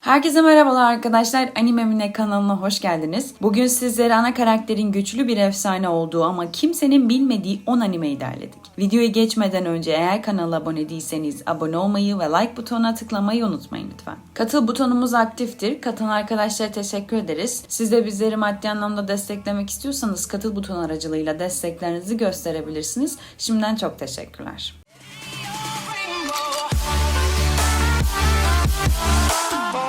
Herkese merhabalar arkadaşlar. Anime Mine kanalına hoş geldiniz. Bugün sizlere ana karakterin güçlü bir efsane olduğu ama kimsenin bilmediği 10 animeyi derledik. Videoyu geçmeden önce eğer kanala abone değilseniz abone olmayı ve like butonuna tıklamayı unutmayın lütfen. Katıl butonumuz aktiftir. Katılan arkadaşlara teşekkür ederiz. Siz de bizleri maddi anlamda desteklemek istiyorsanız katıl butonu aracılığıyla desteklerinizi gösterebilirsiniz. Şimdiden çok teşekkürler. Bye.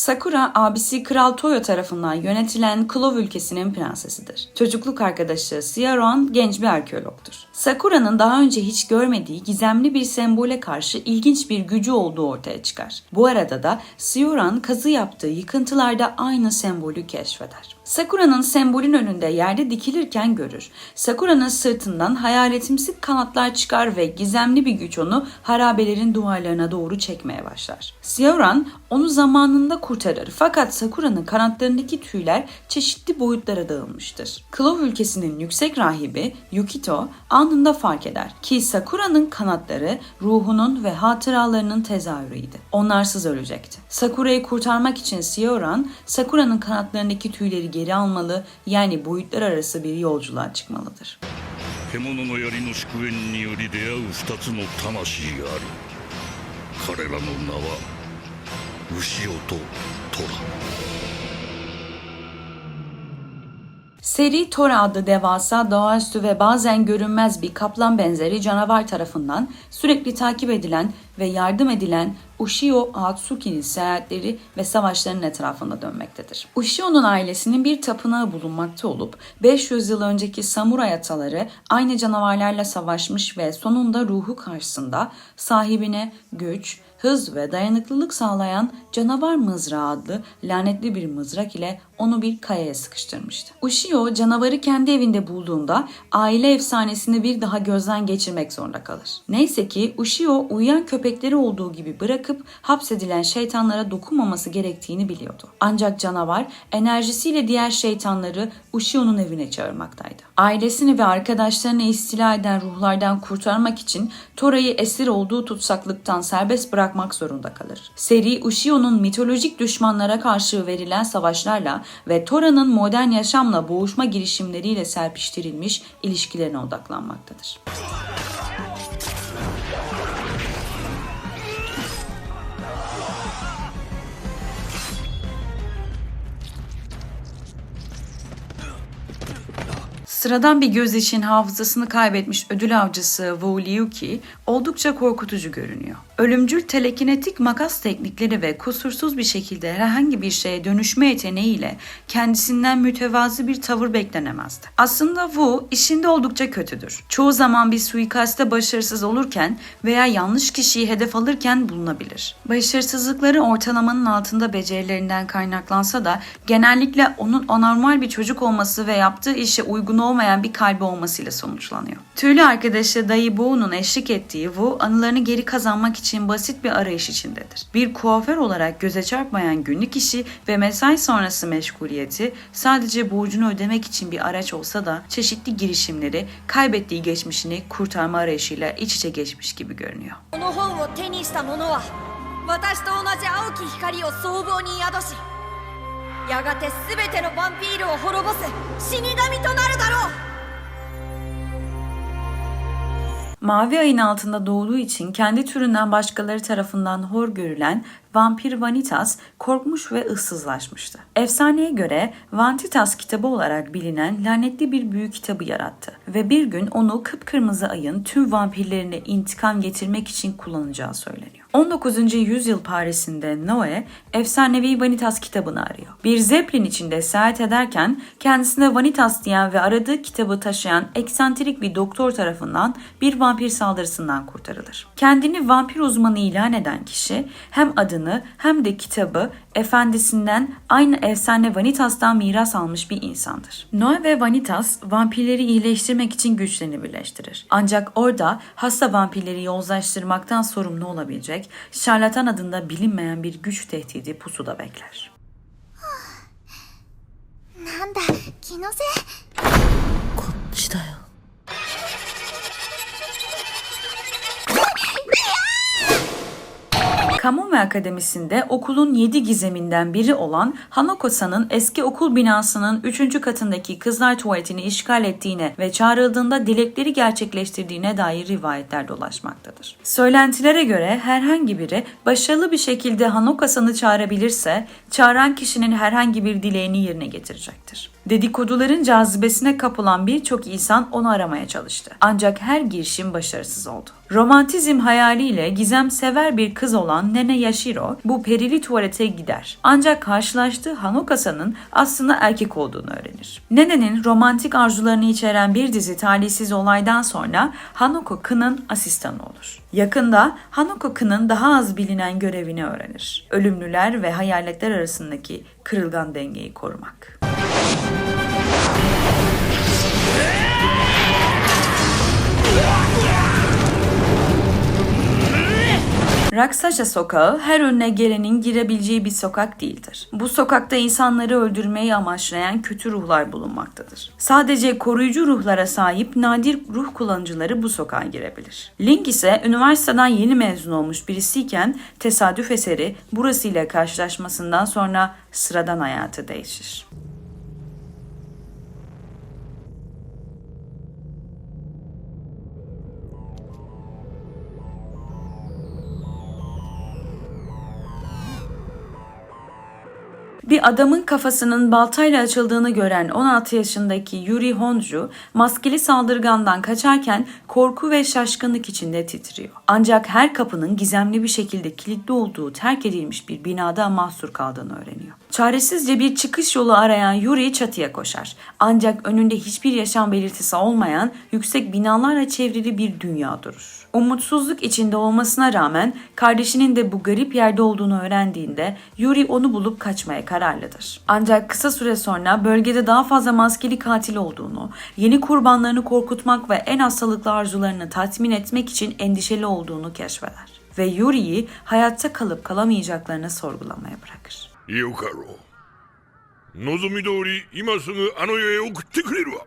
Sakura abisi Kral Toyo tarafından yönetilen Klov ülkesinin prensesidir. Çocukluk arkadaşı Siaron genç bir arkeologtur. Sakura'nın daha önce hiç görmediği gizemli bir sembole karşı ilginç bir gücü olduğu ortaya çıkar. Bu arada da Sioran kazı yaptığı yıkıntılarda aynı sembolü keşfeder. Sakura'nın sembolün önünde yerde dikilirken görür. Sakura'nın sırtından hayaletimsi kanatlar çıkar ve gizemli bir güç onu harabelerin duvarlarına doğru çekmeye başlar. Sioran onu zamanında kurtarır fakat Sakura'nın kanatlarındaki tüyler çeşitli boyutlara dağılmıştır. Klov ülkesinin yüksek rahibi Yukito anında fark eder ki Sakura'nın kanatları ruhunun ve hatıralarının tezahürüydü. Onlarsız ölecekti. Sakura'yı kurtarmak için Sioran, Sakura'nın kanatlarındaki tüyleri geri almalı yani boyutlar arası bir yolculuğa çıkmalıdır. 獣の槍の祝宴により出会う二つの魂あり彼らの名は 牛尾と虎 Seri Tora adlı devasa, doğaüstü ve bazen görünmez bir kaplan benzeri canavar tarafından sürekli takip edilen ve yardım edilen Ushio Atsuki'nin seyahatleri ve savaşlarının etrafında dönmektedir. Ushio'nun ailesinin bir tapınağı bulunmakta olup 500 yıl önceki samuray ataları aynı canavarlarla savaşmış ve sonunda ruhu karşısında sahibine güç, hız ve dayanıklılık sağlayan canavar mızrağı adlı lanetli bir mızrak ile onu bir kayaya sıkıştırmıştı. Ushio canavarı kendi evinde bulduğunda aile efsanesini bir daha gözden geçirmek zorunda kalır. Neyse ki Ushio uyuyan köpekleri olduğu gibi bırakıp hapsedilen şeytanlara dokunmaması gerektiğini biliyordu. Ancak canavar enerjisiyle diğer şeytanları Ushio'nun evine çağırmaktaydı. Ailesini ve arkadaşlarını istila eden ruhlardan kurtarmak için Tora'yı esir olduğu tutsaklıktan serbest bırakmak zorunda kalır. Seri Ushio'nun mitolojik düşmanlara karşı verilen savaşlarla ve Tora'nın modern yaşamla boğuşma girişimleriyle serpiştirilmiş ilişkilerine odaklanmaktadır. Sıradan bir göz için hafızasını kaybetmiş ödül avcısı Wu Liuqi oldukça korkutucu görünüyor. Ölümcül telekinetik makas teknikleri ve kusursuz bir şekilde herhangi bir şeye dönüşme yeteneğiyle kendisinden mütevazı bir tavır beklenemezdi. Aslında Wu işinde oldukça kötüdür. Çoğu zaman bir suikaste başarısız olurken veya yanlış kişiyi hedef alırken bulunabilir. Başarısızlıkları ortalamanın altında becerilerinden kaynaklansa da genellikle onun anormal bir çocuk olması ve yaptığı işe uygun olmayan bir kalbi olmasıyla sonuçlanıyor. Tüylü arkadaşı Dayı Bo'nun eşlik ettiği Wu anılarını geri kazanmak için basit bir arayış içindedir. Bir kuaför olarak göze çarpmayan günlük işi ve mesai sonrası meşguliyeti sadece borcunu ödemek için bir araç olsa da çeşitli girişimleri kaybettiği geçmişini kurtarma arayışıyla iç içe geçmiş gibi görünüyor. この本を手にした者は私と同じ青き光を僧帽に宿しやがて全てのヴァンピールを滅ぼす死神となるだろう Mavi ayın altında doğduğu için kendi türünden başkaları tarafından hor görülen vampir Vanitas korkmuş ve ıssızlaşmıştı. Efsaneye göre Vanitas kitabı olarak bilinen lanetli bir büyü kitabı yarattı ve bir gün onu kıpkırmızı ayın tüm vampirlerine intikam getirmek için kullanacağı söyleniyor. 19. yüzyıl Paris'inde Noe efsanevi Vanitas kitabını arıyor. Bir zeplin içinde seyahat ederken kendisine Vanitas diyen ve aradığı kitabı taşıyan eksantrik bir doktor tarafından bir vampir saldırısından kurtarılır. Kendini vampir uzmanı ilan eden kişi hem adını adını hem de kitabı efendisinden aynı efsane Vanitas'tan miras almış bir insandır. Noe ve Vanitas vampirleri iyileştirmek için güçlerini birleştirir. Ancak orada hasta vampirleri yozlaştırmaktan sorumlu olabilecek şarlatan adında bilinmeyen bir güç tehdidi pusuda bekler. なんだ気のせい Kamu ve Akademisi'nde okulun yedi gizeminden biri olan Hanako-san'ın eski okul binasının 3. katındaki kızlar tuvaletini işgal ettiğine ve çağrıldığında dilekleri gerçekleştirdiğine dair rivayetler dolaşmaktadır. Söylentilere göre herhangi biri başarılı bir şekilde Hanako-san'ı çağırabilirse çağıran kişinin herhangi bir dileğini yerine getirecektir. Dedikoduların cazibesine kapılan birçok insan onu aramaya çalıştı. Ancak her girişim başarısız oldu. Romantizm hayaliyle gizem sever bir kız olan Nene Yashiro bu perili tuvalete gider. Ancak karşılaştığı Hanokasa'nın aslında erkek olduğunu öğrenir. Nene'nin romantik arzularını içeren bir dizi talihsiz olaydan sonra Hanoko Kın'ın asistanı olur. Yakında Hanoko Kın'ın daha az bilinen görevini öğrenir. Ölümlüler ve hayaletler arasındaki kırılgan dengeyi korumak. Raksaşa sokağı her önüne gelenin girebileceği bir sokak değildir. Bu sokakta insanları öldürmeyi amaçlayan kötü ruhlar bulunmaktadır. Sadece koruyucu ruhlara sahip nadir ruh kullanıcıları bu sokağa girebilir. Link ise üniversiteden yeni mezun olmuş birisiyken tesadüf eseri burasıyla karşılaşmasından sonra sıradan hayatı değişir. Bir adamın kafasının baltayla açıldığını gören 16 yaşındaki Yuri Honju, maskeli saldırgandan kaçarken korku ve şaşkınlık içinde titriyor. Ancak her kapının gizemli bir şekilde kilitli olduğu terk edilmiş bir binada mahsur kaldığını öğreniyor. Çaresizce bir çıkış yolu arayan Yuri çatıya koşar. Ancak önünde hiçbir yaşam belirtisi olmayan yüksek binalarla çevrili bir dünya durur. Umutsuzluk içinde olmasına rağmen kardeşinin de bu garip yerde olduğunu öğrendiğinde Yuri onu bulup kaçmaya kararlıdır. Ancak kısa süre sonra bölgede daha fazla maskeli katil olduğunu, yeni kurbanlarını korkutmak ve en hastalıklı arzularını tatmin etmek için endişeli olduğunu keşfeder. Ve Yuri'yi hayatta kalıp kalamayacaklarını sorgulamaya bırakır. よかろう望み通り今すぐあの世へ送ってくれるわ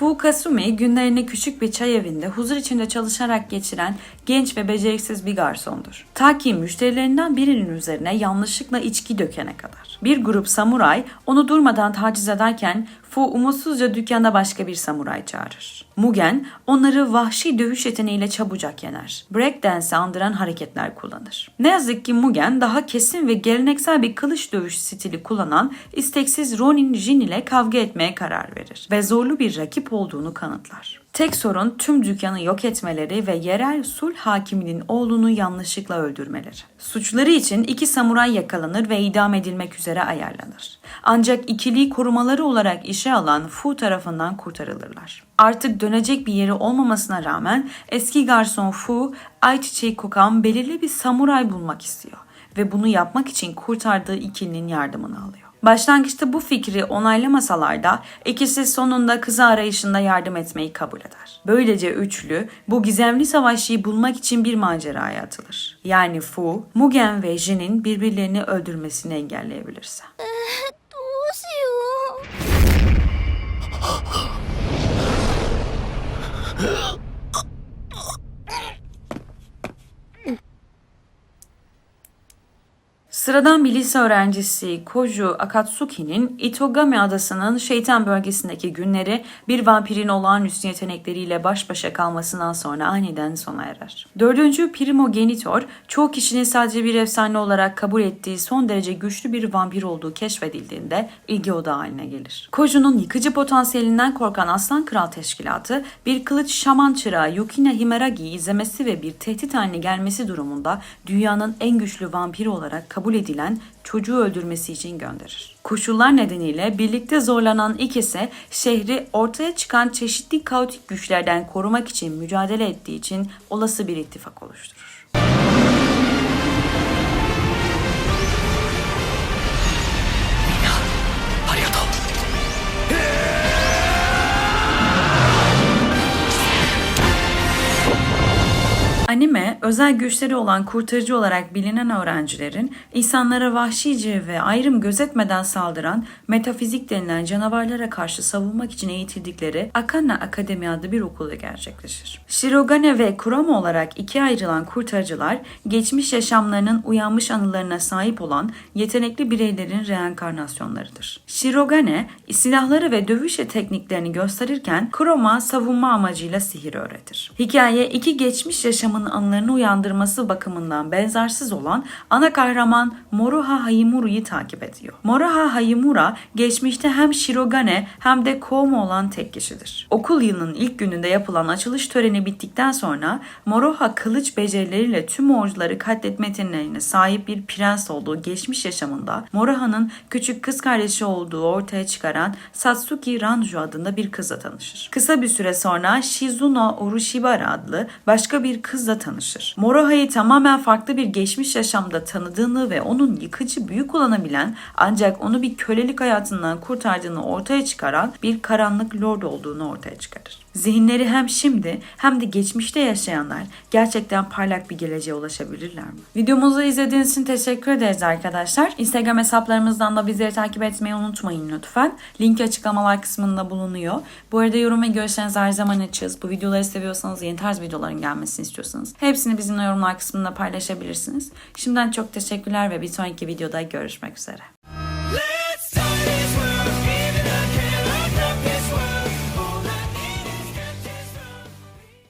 Fu Kasumi günlerini küçük bir çay evinde huzur içinde çalışarak geçiren genç ve beceriksiz bir garsondur. Ta ki müşterilerinden birinin üzerine yanlışlıkla içki dökene kadar. Bir grup samuray onu durmadan taciz ederken Fu umutsuzca dükkanda başka bir samuray çağırır. Mugen onları vahşi dövüş yeteneğiyle çabucak yener. Breakdance'i andıran hareketler kullanır. Ne yazık ki Mugen daha kesin ve geleneksel bir kılıç dövüş stili kullanan isteksiz Ronin Jin ile kavga etmeye karar verir ve zorlu bir rakip olduğunu kanıtlar. Tek sorun tüm dükkanı yok etmeleri ve yerel sulh hakiminin oğlunu yanlışlıkla öldürmeleri. Suçları için iki samuray yakalanır ve idam edilmek üzere ayarlanır. Ancak ikiliyi korumaları olarak işe alan Fu tarafından kurtarılırlar. Artık dönecek bir yeri olmamasına rağmen eski garson Fu ayçiçeği kokan belirli bir samuray bulmak istiyor ve bunu yapmak için kurtardığı ikilinin yardımını alıyor. Başlangıçta bu fikri onaylamasalar da ikisi sonunda kızı arayışında yardım etmeyi kabul eder. Böylece üçlü bu gizemli savaşçıyı bulmak için bir maceraya atılır. Yani Fu, Mugen ve Jin'in birbirlerini öldürmesini engelleyebilirse. Ugh! Sıradan bir lise öğrencisi Koju Akatsuki'nin Itogami adasının şeytan bölgesindeki günleri bir vampirin olağanüstü yetenekleriyle baş başa kalmasından sonra aniden sona erer. Dördüncü Primogenitor, çoğu kişinin sadece bir efsane olarak kabul ettiği son derece güçlü bir vampir olduğu keşfedildiğinde ilgi odağı haline gelir. Koju'nun yıkıcı potansiyelinden korkan Aslan Kral Teşkilatı, bir kılıç şaman çırağı Yukina Himeragi'yi izlemesi ve bir tehdit haline gelmesi durumunda dünyanın en güçlü vampiri olarak kabul edilen çocuğu öldürmesi için gönderir. Koşullar nedeniyle birlikte zorlanan ikisi şehri ortaya çıkan çeşitli kaotik güçlerden korumak için mücadele ettiği için olası bir ittifak oluşturur. Özel güçleri olan kurtarıcı olarak bilinen öğrencilerin insanlara vahşice ve ayrım gözetmeden saldıran metafizik denilen canavarlara karşı savunmak için eğitildikleri Akana Akademi adlı bir okulda gerçekleşir. Shirogane ve Kurama olarak ikiye ayrılan kurtarıcılar, geçmiş yaşamlarının uyanmış anılarına sahip olan yetenekli bireylerin reenkarnasyonlarıdır. Shirogane, silahları ve dövüş tekniklerini gösterirken Kurama savunma amacıyla sihir öğretir. Hikaye iki geçmiş yaşamın anılarını uyandırması bakımından benzersiz olan ana kahraman Moroha Hayimuru'yu takip ediyor. Moroha Hayimura geçmişte hem Shirogane hem de Komo olan tek kişidir. Okul yılının ilk gününde yapılan açılış töreni bittikten sonra Moroha kılıç becerileriyle tüm orduları katletme yeteneğine sahip bir prens olduğu geçmiş yaşamında Moroha'nın küçük kız kardeşi olduğu ortaya çıkaran Satsuki Ranju adında bir kızla tanışır. Kısa bir süre sonra Shizuno Urushibara adlı başka bir kızla tanışır. Moroha'yı tamamen farklı bir geçmiş yaşamda tanıdığını ve onun yıkıcı büyü kullanabilen ancak onu bir kölelik hayatından kurtardığını ortaya çıkaran bir karanlık lord olduğunu ortaya çıkarır. Zihinleri hem şimdi hem de geçmişte yaşayanlar gerçekten parlak bir geleceğe ulaşabilirler mi? Videomuzu izlediğiniz için teşekkür ederiz arkadaşlar. Instagram hesaplarımızdan da bizleri takip etmeyi unutmayın lütfen. Link açıklamalar kısmında bulunuyor. Bu arada yorum ve görüşlerinizi her zaman açığız. Bu videoları seviyorsanız, yeni tarz videoların gelmesini istiyorsanız hepsini bizimle yorumlar kısmında paylaşabilirsiniz. Şimdiden çok teşekkürler ve bir sonraki videoda görüşmek üzere.